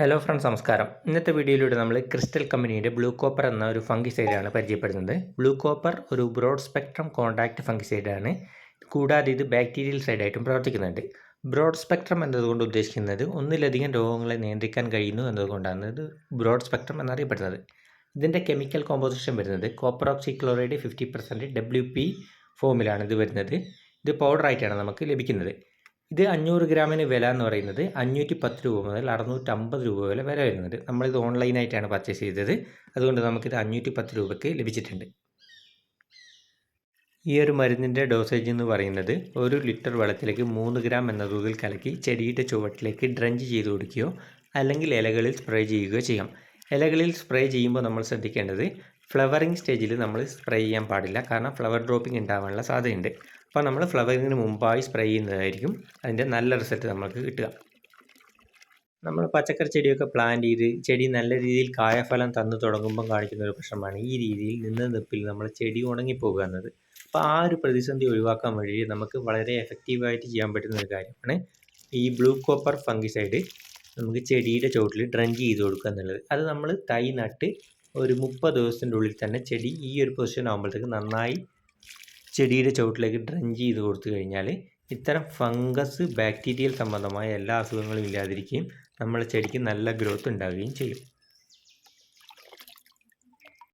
Hello friends നമസ്കാരം. ഇന്നത്തെ വീഡിയോയിലൂടെ നമ്മൾ ക്രിസ്റ്റൽ കമ്പനിയുടെ ബ്ലൂ കോപ്പർ എന്ന ഒരു ഫംഗിസൈഡാണ് പരിചയപ്പെടുന്നത്. ബ്ലൂ കോപ്പർ ഒരു ബ്രോഡ് സ്പെക്ട്രം കോൺടാക്റ്റ് ഫംഗിസൈഡാണ് കൂടാതെ ഇത് ബാക്ടീരിയൽ സൈഡായിട്ടും പ്രവർത്തിക്കുന്നുണ്ട്. ബ്രോഡ് സ്പെക്ട്രം എന്നതുകൊണ്ട് ഉദ്ദേശിക്കുന്നത് ഒന്നിലധികം രോഗങ്ങളെ നിയന്ത്രിക്കാൻ കഴിയുന്നു എന്നതുകൊണ്ടാണ് ഇത് ബ്രോഡ് സ്പെക്ട്രം എന്നറിയപ്പെടുന്നത്. ഇതിന്റെ കെമിക്കൽ കോമ്പോസിഷൻ വരുന്നത് copper oxychloride fifty percent W P ഫോമിലാണ് ഇത് വരുന്നത്. ഇത് പൗഡറായിട്ടാണ് നമുക്ക് ലഭിക്കുന്നത്. ഇത് അഞ്ഞൂറ് ഗ്രാമിന് വില എന്ന് പറയുന്നത് അഞ്ഞൂറ്റി പത്ത് രൂപ മുതൽ അറുന്നൂറ്റമ്പത് രൂപ വരെ വില വരുന്നുണ്ട് നമ്മളിത് ഓൺലൈനായിട്ടാണ് പർച്ചേസ് ചെയ്തത്. അതുകൊണ്ട് നമുക്കിത് അഞ്ഞൂറ്റി പത്ത് രൂപയ്ക്ക് ലഭിച്ചിട്ടുണ്ട്. ഈ ഒരു മരുന്നിന്റെ ഡോസേജ് എന്ന് പറയുന്നത് ഒരു ലിറ്റർ വെള്ളത്തിലേക്ക് മൂന്ന് ഗ്രാം എന്ന തോതിൽ കലക്കി ചെടിയുടെ ചുവട്ടിലേക്ക് ഡ്രഞ്ച് ചെയ്ത് കൊടുക്കുകയോ അല്ലെങ്കിൽ ഇലകളിൽ സ്പ്രേ ചെയ്യുകയോ ചെയ്യാം. ഇലകളിൽ സ്പ്രേ ചെയ്യുമ്പോൾ നമ്മൾ ശ്രദ്ധിക്കേണ്ടത് ഫ്ലവറിങ് സ്റ്റേജിൽ നമ്മൾ സ്പ്രേ ചെയ്യാൻ പാടില്ല. കാരണം ഫ്ലവർ ഡ്രോപ്പിംഗ് ഉണ്ടാവാനുള്ള സാധ്യതയുണ്ട്. അപ്പോൾ നമ്മൾ ഫ്ലവറിങ്ങിന് മുമ്പായി സ്പ്രേ ചെയ്യുന്നതായിരിക്കും അതിന്റെ നല്ല റിസൾട്ട് നമുക്ക് കിട്ടുക. നമ്മൾ പച്ചക്കറി ചെടിയൊക്കെ പ്ലാന്റ് ചെയ്ത് ചെടി നല്ല രീതിയിൽ കായഫലം തന്നു തുടങ്ങുമ്പം കാണിക്കുന്ന ഒരു പ്രശ്നമാണ് ഈ രീതിയിൽ നിന്ന് നിപ്പിൽ നമ്മൾ ചെടി ഉണങ്ങിപ്പോകുക എന്നത്. അപ്പോൾ ആ ഒരു പ്രതിസന്ധി ഒഴിവാക്കാൻ വഴി നമുക്ക് വളരെ എഫക്റ്റീവായിട്ട് ചെയ്യാൻ പറ്റുന്ന ഒരു കാര്യമാണ് ഈ ബ്ലൂ കോപ്പർ ഫംഗിസൈഡ് നമുക്ക് ചെടിയുടെ ചുവട്ടിൽ ഡ്രഞ്ച് ചെയ്ത് കൊടുക്കുക എന്നുള്ളത്. അത് നമ്മൾ തൈ നട്ട് ഒരു മുപ്പത് ദിവസത്തിന്റെ ഉള്ളിൽ തന്നെ ചെടി ഈ ഒരു പൊസിഷൻ ആകുമ്പോഴത്തേക്ക് നന്നായി ചെടിയുടെ ചുവട്ടിലേക്ക് ഡ്രഞ്ച് ചെയ്ത് കൊടുത്തു കഴിഞ്ഞാൽ ഇത്തരം ഫംഗസ് ബാക്ടീരിയൽ സംബന്ധമായ എല്ലാ അസുഖങ്ങളും ഇല്ലാതിരിക്കുകയും നമ്മളെ ചെടിക്ക് നല്ല ഗ്രോത്ത് ഉണ്ടാവുകയും ചെയ്യും.